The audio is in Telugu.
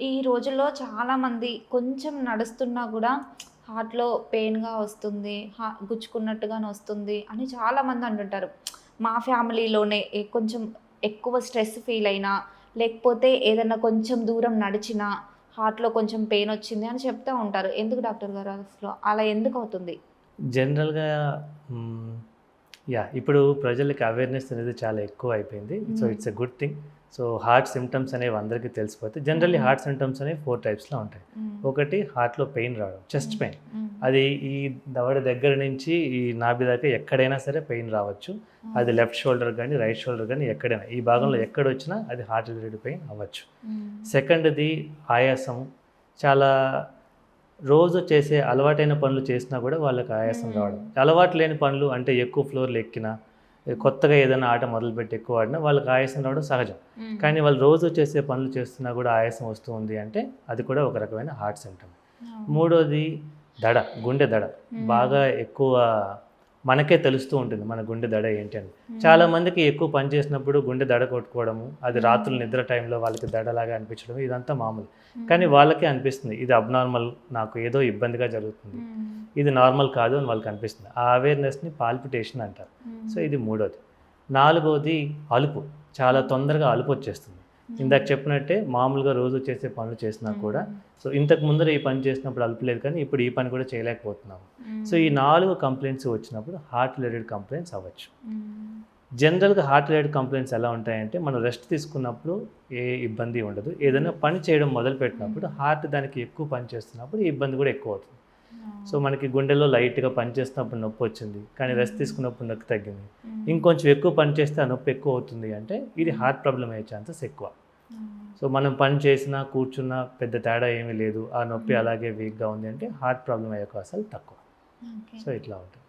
ఈ రోజుల్లో చాలామంది కొంచెం నడుస్తున్నా కూడా హార్ట్లో పెయిన్గా వస్తుంది హా గుచ్చుకున్నట్టుగానే వస్తుంది అని చాలామంది అంటుంటారు. మా ఫ్యామిలీలోనే కొంచెం ఎక్కువ స్ట్రెస్ ఫీల్ అయినా లేకపోతే ఏదైనా కొంచెం దూరం నడిచినా హార్ట్లో కొంచెం పెయిన్ వచ్చింది అని చెప్తూ ఉంటారు. ఎందుకు డాక్టర్ గారు అసలు? అలా ఎందుకు అవుతుంది? జనరల్గా యా ఇప్పుడు ప్రజలకి అవేర్నెస్ అనేది చాలా ఎక్కువ అయిపోయింది. So. It's a good thing so heart symptoms అనేవి అందరికీ తెలిసిపోతే జనరల్లీ. హార్ట్ సిమ్టమ్స్ అనేవి ఫోర్ టైప్స్లో ఉంటాయి. ఒకటి హార్ట్లో పెయిన్ రావడం చెస్ట్ పెయిన్ అది ఈ దవడ దగ్గర నుంచి ఈ నాభి దాకా ఎక్కడైనా సరే పెయిన్ రావచ్చు. అది లెఫ్ట్ షోల్డర్ కానీ రైట్ షోల్డర్ కానీ ఎక్కడైనా ఈ భాగంలో. ఎక్కడ వచ్చినా అది హార్ట్ రిలేటెడ్ పెయిన్ అవ్వచ్చు. సెకండ్ది ఆయాసం చాలా రోజు చేసే అలవాటైన పనులు చేసినా కూడా వాళ్ళకి ఆయాసం. రావడం. అలవాటు లేని పనులు అంటే ఎక్కువ ఫ్లోర్లు ఎక్కినా కొత్తగా ఏదైనా ఆట మొదలుపెట్టి ఎక్కువ ఆడినా వాళ్ళకి ఆయాసం రావడం సహజం. కానీ వాళ్ళు రోజు చేసే పనులు చేస్తున్నా కూడా ఆయాసం వస్తూ ఉంది అంటే అది కూడా ఒక రకమైన హార్ట్ సిమ్టమ్ మూడోది దడ గుండె దడ. బాగా ఎక్కువ మనకే తెలుస్తూ ఉంటుంది మన గుండె దడ ఏంటి అని. చాలా మందికి ఎక్కువ పని చేసినప్పుడు గుండె దడ కొట్టుకోవడము అది రాత్రులు నిద్ర టైంలో వాళ్ళకి దడలాగా అనిపించడం ఇదంతా మామూలు. కానీ వాళ్ళకే అనిపిస్తుంది ఇది అబ్నార్మల్ నాకు ఏదో ఇబ్బందిగా జరుగుతుంది. ఇది నార్మల్ కాదు అని వాళ్ళకి అనిపిస్తుంది. ఆ అవేర్నెస్ని పాల్పిటేషన్ అంటారు. సో ఇది మూడోది. నాలుగోది అలుపు చాలా తొందరగా అలుపు వచ్చేస్తుంది. ఇందాక చెప్పినట్టే మామూలుగా రోజు చేసే పనులు చేసినా కూడా సో ఇంతకు ముందర ఈ పని చేసినప్పుడు అలుపు లేదు కానీ ఇప్పుడు ఈ పని కూడా చేయలేకపోతున్నాము. సో ఈ నాలుగు కంప్లైంట్స్ వచ్చినప్పుడు హార్ట్ రిలేటెడ్ కంప్లైంట్స్ అవ్వచ్చు. జనరల్గా హార్ట్ రిలేటెడ్ కంప్లైంట్స్ ఎలా ఉంటాయంటే మనం రెస్ట్ తీసుకున్నప్పుడు ఏ ఇబ్బంది ఉండదు. ఏదైనా పని చేయడం మొదలు పెట్టినప్పుడు హార్ట్ దానికి ఎక్కువ పని చేస్తున్నప్పుడు ఈ ఇబ్బంది కూడా ఎక్కువ అవుతుంది. సో మనకి గుండెలో లైట్గా పని చేస్తున్నప్పుడు నొప్పి వచ్చింది. కానీ రెస్ట్ తీసుకున్నప్పుడు నొప్పి తగ్గింది. ఇంకొంచెం ఎక్కువ పని చేస్తే ఆ నొప్పి ఎక్కువ అవుతుంది అంటే ఇది హార్ట్ ప్రాబ్లం అయ్యే ఛాన్సెస్ ఎక్కువ. సో మనం పని చేసినా కూర్చున్నా పెద్ద తేడా ఏమీ లేదు. ఆ నొప్పి అలాగే వీక్గా ఉంది అంటే హార్ట్ ప్రాబ్లం అయ్యే అవకాశాలు తక్కువ. సో ఇట్లా ఉంటుంది.